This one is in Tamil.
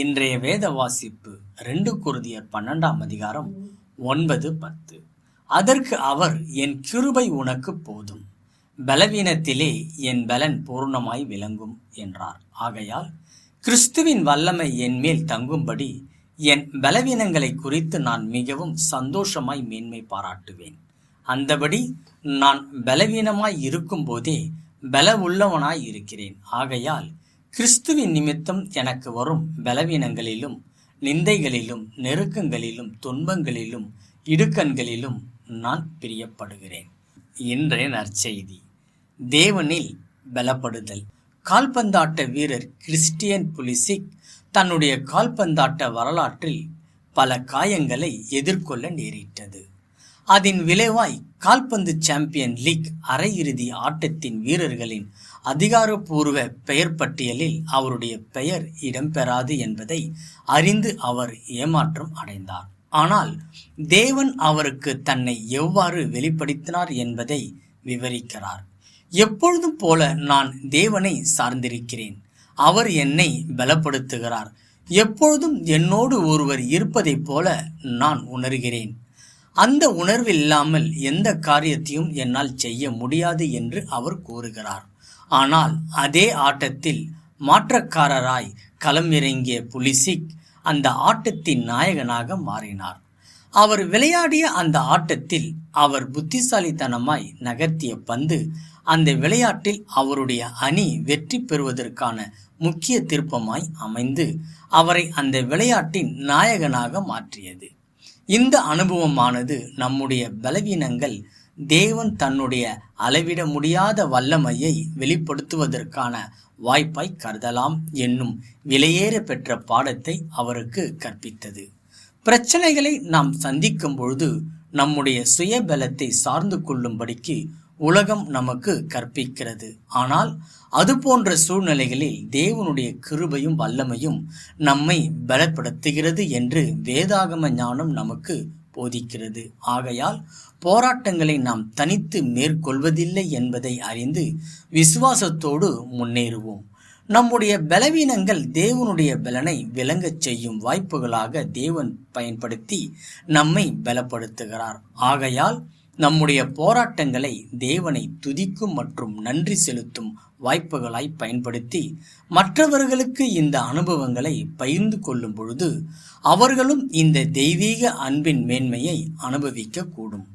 இன்றைய வேத வாசிப்பு ரெண்டு குருதியர் பன்னெண்டாம் அதிகாரம் ஒன்பது பத்து. அதற்கு அவர் என் கிருபை உனக்கு போதும். பலவீனத்திலே என் பலன் பூர்ணமாய் விளங்கும் என்றார். ஆகையால் கிறிஸ்துவின் வல்லமை என் மேல் தங்கும்படி என் பலவீனங்களை குறித்து நான் மிகவும் சந்தோஷமாய் மேன்மை பாராட்டுவேன். அந்தபடி நான் பலவீனமாய் இருக்கும்போதே பல உள்ளவனாய் இருக்கிறேன். ஆகையால் கிறிஸ்துவின் நிமித்தம் எனக்கு வரும் பலவீனங்களிலும் நிந்தைகளிலும் நெருக்கங்களிலும் துன்பங்களிலும் இடுக்கண்களிலும் நான் பிரியப்படுகிறேன். இன்றைய நற்செய்தி. தேவனில் பலப்படுதல். கால்பந்தாட்ட வீரர் கிறிஸ்டியன் புலிசிக் தன்னுடைய கால்பந்தாட்ட வரலாற்றில் பல காயங்களை எதிர்கொள்ள நேரிட்டது. அதன் விளைவாய் கால்பந்து சாம்பியன் லீக் அரையிறுதி ஆட்டத்தின் வீரர்களின் அதிகாரப்பூர்வ பெயர் பட்டியலில் அவருடைய பெயர் இடம்பெறாது என்பதை அறிந்து அவர் ஏமாற்றம் அடைந்தார். ஆனால் தேவன் அவருக்கு தன்னை எவ்வாறு வெளிப்படுத்தினார் என்பதை விவரிக்கிறார். எப்பொழுதும் போல நான் தேவனை சார்ந்திருக்கிறேன். அவர் என்னை பலப்படுத்துகிறார். எப்பொழுதும் என்னோடு ஒருவர் இருப்பதைப் போல நான் உணர்கிறேன். அந்த உணர்வில்லாமல் எந்த காரியத்தையும் என்னால் செய்ய முடியாது என்று அவர் கூறுகிறார். ஆனால் அதே ஆட்டத்தில் மாற்றக்காரராய் களமிறங்கிய புலிசிக் அந்த ஆட்டத்தின் நாயகனாக மாறினார். அவர் விளையாடிய அந்த ஆட்டத்தில் அவர் புத்திசாலித்தனமாய் நகர்த்திய பந்து அந்த விளையாட்டில் அவருடைய அணி வெற்றி பெறுவதற்கான முக்கிய திருப்பமாய் அமைந்து அவரை அந்த விளையாட்டின் நாயகனாக மாற்றியது. இந்த அனுபவமானது நம்முடைய பலவீனங்கள் தேவன் தன்னுடைய அளவிட முடியாத வல்லமையை வெளிப்படுத்துவதற்கான வாய்ப்பாய் கருதலாம் என்னும் விலையேற பெற்ற பாடத்தை அவருக்கு கற்பித்தது. பிரச்சனைகளை நாம் சந்திக்கும் பொழுது நம்முடைய சுய பலத்தை சார்ந்து கொள்ளும்படிக்கு உலகம் நமக்கு கற்பிக்கிறது. ஆனால் அது போன்ற சூழ்நிலைகளில் தேவனுடைய கிருபையும் வல்லமையும் நம்மை பலப்படுத்துகிறது என்று வேதாகம ஞானம் நமக்கு போதிக்கிறது. ஆகையால் போராட்டங்களை நாம் தனித்து மேற்கொள்வதில்லை என்பதை அறிந்து விசுவாசத்தோடு முன்னேறுவோம். நம்முடைய பலவீனங்கள் தேவனுடைய பலனை விளங்கச் செய்யும் வாய்ப்புகளாக தேவன் பயன்படுத்தி நம்மை பலப்படுத்துகிறார். ஆகையால் நம்முடைய போராட்டங்களை தேவனை துதிக்கும் மற்றும் நன்றி செலுத்தும் வாய்ப்புகளாய் பயன்படுத்தி மற்றவர்களுக்கு இந்த அனுபவங்களை பகிர்ந்து கொள்ளும் பொழுது அவர்களும் இந்த தெய்வீக அன்பின் மேன்மையை அனுபவிக்க கூடும்